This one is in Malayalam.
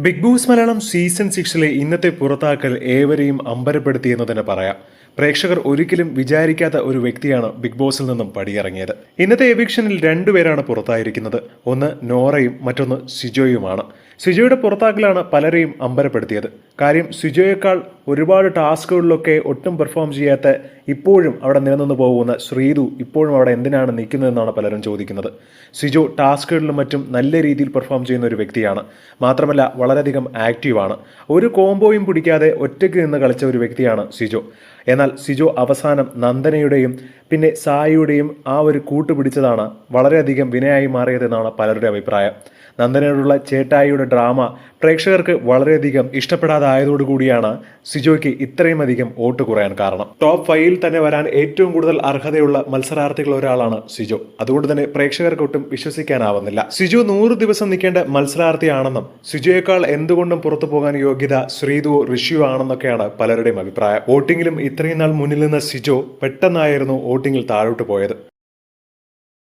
ബിഗ് ബോസ് മലയാളം സീസൺ സിക്സിലെ ഇന്നത്തെ പുറത്താക്കൽ ഏവരെയും അമ്പരപ്പെടുത്തിയെന്ന് തന്നെ പറയാം. പ്രേക്ഷകർ ഒരിക്കലും വിചാരിക്കാത്ത ഒരു വ്യക്തിയാണ് ബിഗ് ബോസിൽ നിന്നും പടിയിറങ്ങിയത്. ഇന്നത്തെ എവിക്ഷനിൽ രണ്ടുപേരാണ് പുറത്തായിരിക്കുന്നത്. ഒന്ന് നോറയും മറ്റൊന്ന് സിജോയുമാണ്. സിജോയുടെ പുറത്താക്കലാണ് പലരെയും അമ്പരപ്പെടുത്തിയത്. കാര്യം സിജോയേക്കാൾ ഒരുപാട് ടാസ്കുകളിലൊക്കെ ഒട്ടും പെർഫോം ചെയ്യാത്ത ഇപ്പോഴും അവിടെ നിലനിന്ന് പോകുന്ന ശ്രീതു ഇപ്പോഴും അവിടെ എന്തിനാണ് നിൽക്കുന്നതെന്നാണ് പലരും ചോദിക്കുന്നത്. സിജോ ടാസ്കുകളിലും മറ്റും നല്ല രീതിയിൽ പെർഫോം ചെയ്യുന്ന ഒരു വ്യക്തിയാണ്. മാത്രമല്ല വളരെയധികം ആക്റ്റീവാണ്. ഒരു കോംബോയും പിടിക്കാതെ ഒറ്റയ്ക്ക് നിന്ന് കളിച്ച ഒരു വ്യക്തിയാണ് സിജോ. എന്നാൽ സിജോ അവസാനം നന്ദനയുടെയും പിന്നെ സായിയുടെയും ആ ഒരു കൂട്ടുപിടിച്ചതാണ് വളരെയധികം വിനയായി മാറിയതെന്നാണ് പലരുടെ അഭിപ്രായം. നന്ദനയോടുള്ള ചേട്ടായിയുടെ ഡ്രാമ പ്രേക്ഷകർക്ക് വളരെയധികം ഇഷ്ടപ്പെടാതായതോടുകൂടിയാണ് സിജോയ്ക്ക് ഇത്രയും അധികം വോട്ട് കുറയാൻ കാരണം. ടോപ്പ് ഫൈവിൽ തന്നെ വരാൻ ഏറ്റവും കൂടുതൽ അർഹതയുള്ള മത്സരാർത്ഥികൾ ഒരാളാണ് സിജോ. അതുകൊണ്ട് തന്നെ പ്രേക്ഷകർക്ക് ഒട്ടും വിശ്വസിക്കാനാവുന്നില്ല. സിജു നൂറ് ദിവസം നിൽക്കേണ്ട മത്സരാർത്ഥിയാണെന്നും സിജോയേക്കാൾ എന്തുകൊണ്ടും പുറത്തു പോകാൻ യോഗ്യത ശ്രീതുവോ ഋഷിയോ ആണെന്നൊക്കെയാണ് പലരുടെയും അഭിപ്രായം. വോട്ടിങ്ങിലും ഇത്രയും നാൾ മുന്നിൽ നിന്ന സിജോ പെട്ടെന്നായിരുന്നു വോട്ടിങ്ങിൽ താഴോട്ട് പോയത്.